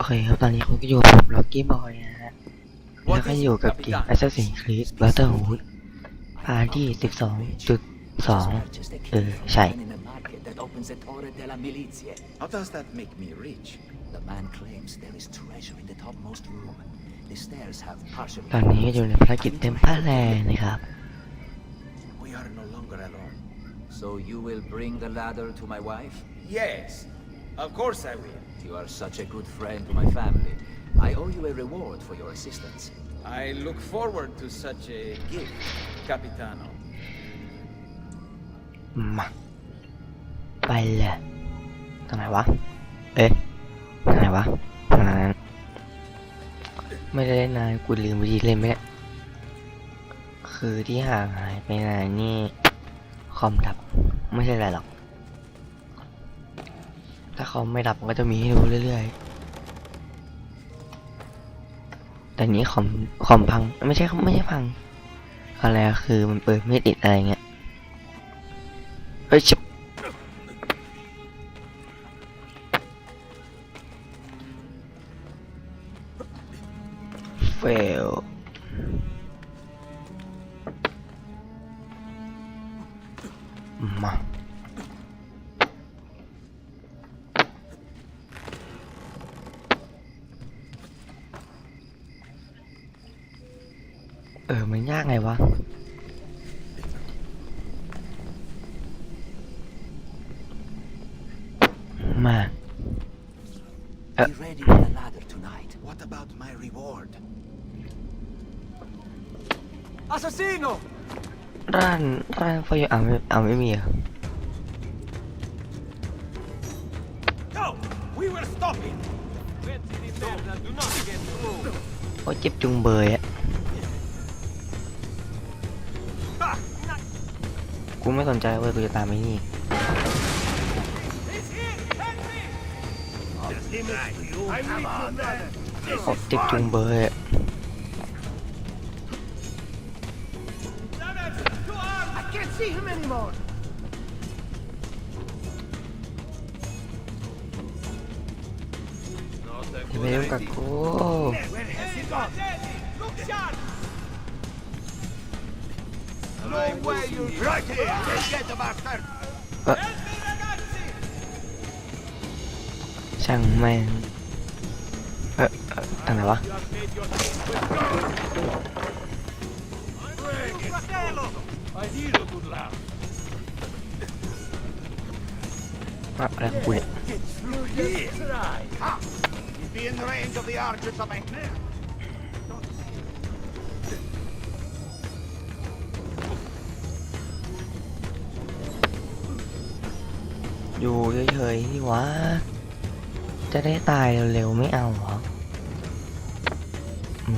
โอเคครับตอนนี้คุณก็อยู่กับผมล็อกกี้บอยนะฮะแล้วก็อยู่กับเกม Assassin's Creed Brotherhood พาร์ทที่12.2เออใช่ In a market that opens at Torre della Milizie. How does that make me rich? The man claims there is treasure in the topmost room. The stairs have partially ตอนนี้อยู่ในภารกิจเต็มผ้าแรงนะครับ We are no longer alone. So you will bring the ladder to my wife? Yes, of course I will. You are such a good friend to my family. I owe you a reward for your assistance. I look forward to such a gift, Capitano. มาไปเลยทางไหนวะ เอ๊ะทางไหนวะทางนั้นไม่ได้เล่นนานกูลืมวิธีเล่นไหมเนี่ยคือที่ห่างหายไปนานนี่คอมดับ ไม่ใช่อะไรหรอก ถ้าคอมไม่ดับมันก็จะมีให้ดูเรื่อยๆ แต่นี้คอมคอมพังไม่ใช่ไม่ใช่พัง อะไรคือมันเปิดไม่ติดอะไรเงี้ย เฮ้ยชิบ เออ มันยากไงวะ มา Uh. Be ready with the ladder tonight. What about my reward? ร้านร้านไฟอ่าไม่อ่าไม่มีเหรอ่ะ No! We were stopping! โอ้ยเจ็บจุงเบยอะ กูไม่สนใจเว้ยกูจะตามไอ้นี่โอ้เจ็บจุงเบยอะ I can't see him anymore. อย่าไปยุ่งกับกู No way you right here. Get the bastard. เออช่างแม่งเออเออทางไหนวะอะอะไรของกูเนี่ย อยู่เฉยๆที่วะ จะได้ตายเร็วๆไม่เอาหรอ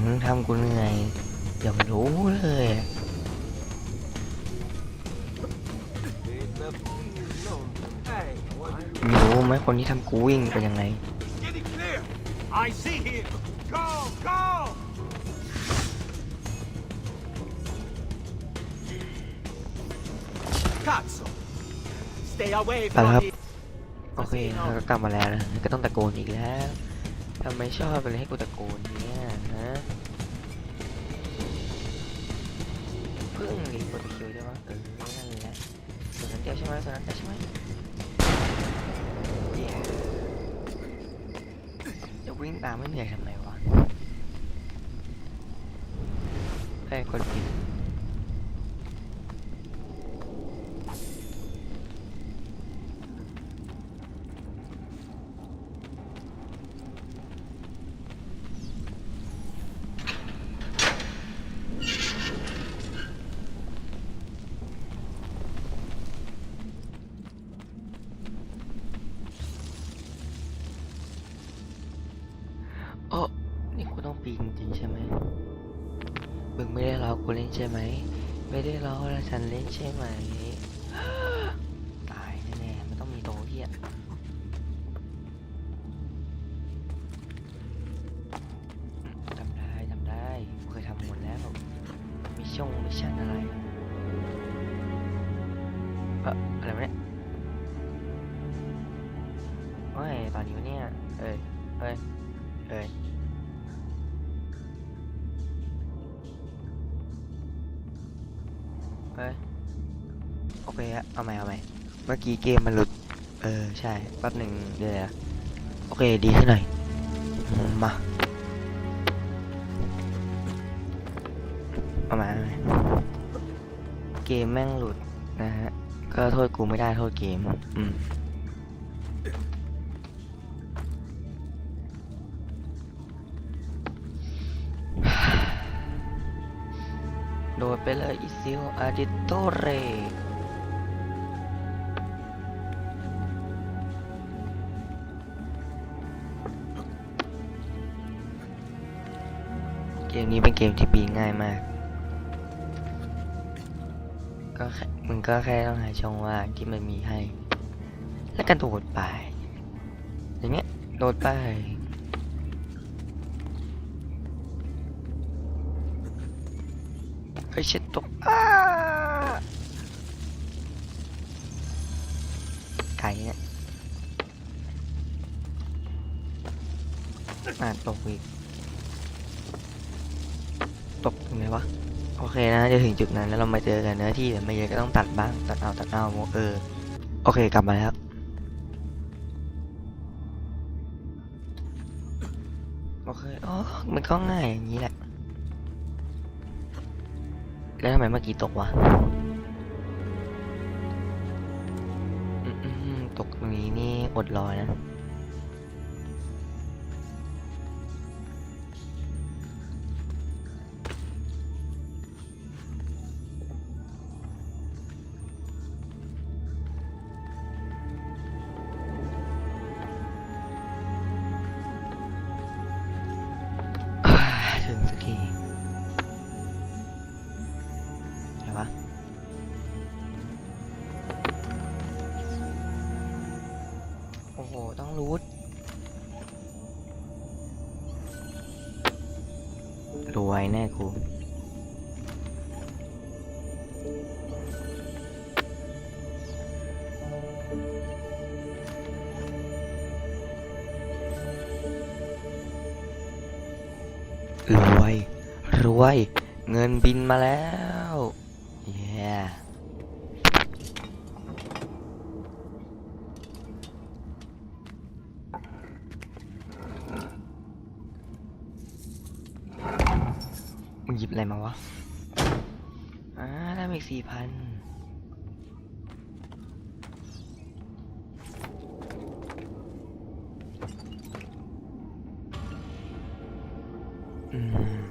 มึงทำกูเหนื่อยอย่ารู้เลยอะมีรู้ไหมคนที่ทำกูวิ่งเป็นยังไง Getting clear. ไปแล้วครับโอเคเราก็กลับมาแล้วนะก็ต้องตะโกนอีกแล้วทำไมชอบอะไรให้กูตะโกนเนี่ยฮะเพิ่งรีบกดคิวใช่ไหมเออนั่นแหละส่วนนั้นเดียวใช่ไหมส่วนนั้นเดียวใช่ไหมเย้จะวิ่งตามไม่เหนื่อยทำไมวะแค่คนผิดีจริงๆใช่ไหมมึงไม่ได้ล้อกูเล่นใช่ไหม ไม่ได้ล้อแล้วฉันเล่นใช่ไหม ตายแน่ๆมันต้องมีโตเฮียจำได้จำได้เคยทำหมดแล้วมิชชั่นมิชชั่นอะไรเอออะไรวะเนี่ยเฮ้ยตอนนี้เนี่ยเอ้ยเฮ้ยเอ้ย เอ้ยโอเคฮะเอาใหม่เอาใหม่เมื่อกี้เกมมันหลุด เออ ใช่แป๊บหนึ่งเดี๋ยวนะโอเค ดีขึ้นหน่อยมมาเอาใหม่เอาใหม่เกมแม่งหลุดนะฮะ ก็โทษกูไม่ได้โทษเกม อืม โดไปเลยอิซิลออาดิโตเรเกมนี้เป็นเกมที่ปีง่ายมาก ก็มึงก็แค่ต้องหาช่องว่างที่มันมีให้ แล้วก็โดดไป อย่างเงี้ย โดดไป เฮ้เช็ดตกอ้าไก่เนี่ยอ่าตกอีก ตกตรงไหนวะ โอเคนะจะถึงจุดนั้นแล้วเรามาเจอกันเนื้อที่ไม่เยอะก็ต้องตัดบ้าง ตัดเอาตัดเอาเออ โอเคกลับมาแล้วโอเคอ๋อมันก็ง่ายอย่างนี้แหละ แล้วทำไมเมื่อกี้ตกวะตกตรงนี้นี่อดรอนะ ต้องรูทรวยแน่กูรวย รวย เงินบินมาแล้ว เย้มึงหยิบ อะไรมาวะ อ่าได้มาอีกสี่พันอืม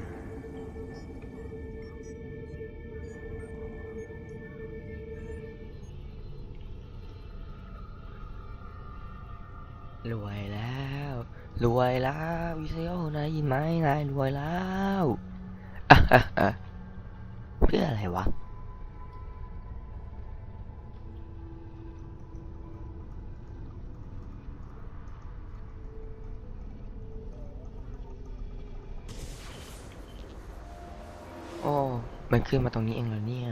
รวยแล้ว รวยแล้ววิเซลนายยินไหมนายรวยแล้ว เพื่ออะไรวะโอ้ มันขึ้นมาตรงนี้เองเหรอเนี่ย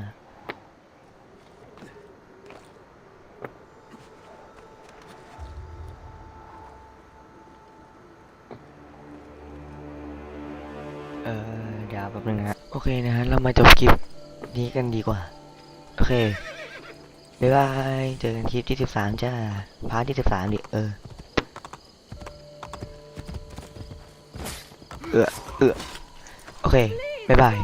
เออเดี๋ยวแป๊บนึงนะโอเคนะฮะเรามาจบคลิปนี้กันดีกว่า โอเคบ๊ายบายเจอกันคลิปที่สิบสามจ้าพาร์ทที่สิบสามดิเออเออเออโอเคบ๊ายบาย